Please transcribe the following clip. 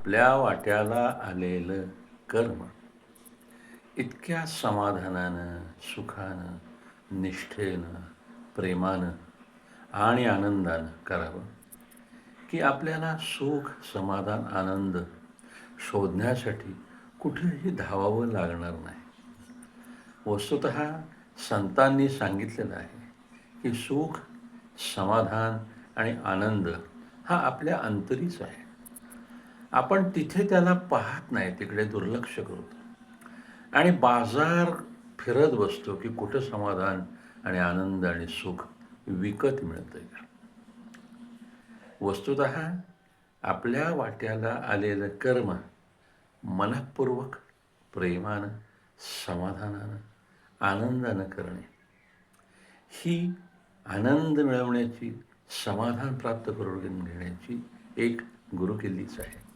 आपल्या वाट्याला आलेलं कर्म. इतक्या समाधानानं सुखानं निष्ठेनं प्रेमानं आणि आनंदानं करावं की आपल्याला सुख समाधान आनंद शोधण्यासाठी कुठेही धावावं लागणार नाही. वस्तुत संतांनी सांगितलेलं आहे की सुख समाधान आणि आनंद हा आपल्या अंतरीच आहे. आपण तिथे त्याला पाहत नाही तिकडे दुर्लक्ष करतो आणि बाजार फिरत बसतो की कुठं समाधान आणि आनंद आणि सुख विकत मिळतं आहे वस्तुत आपल्या वाट्याला आलेलं कर्म मनपूर्वक प्रेमानं समाधानानं आनंदानं करणे. ही आनंद मिळवण्याची समाधान प्राप्त करून घेण्याची एक गुरुकिल्लीच आहे.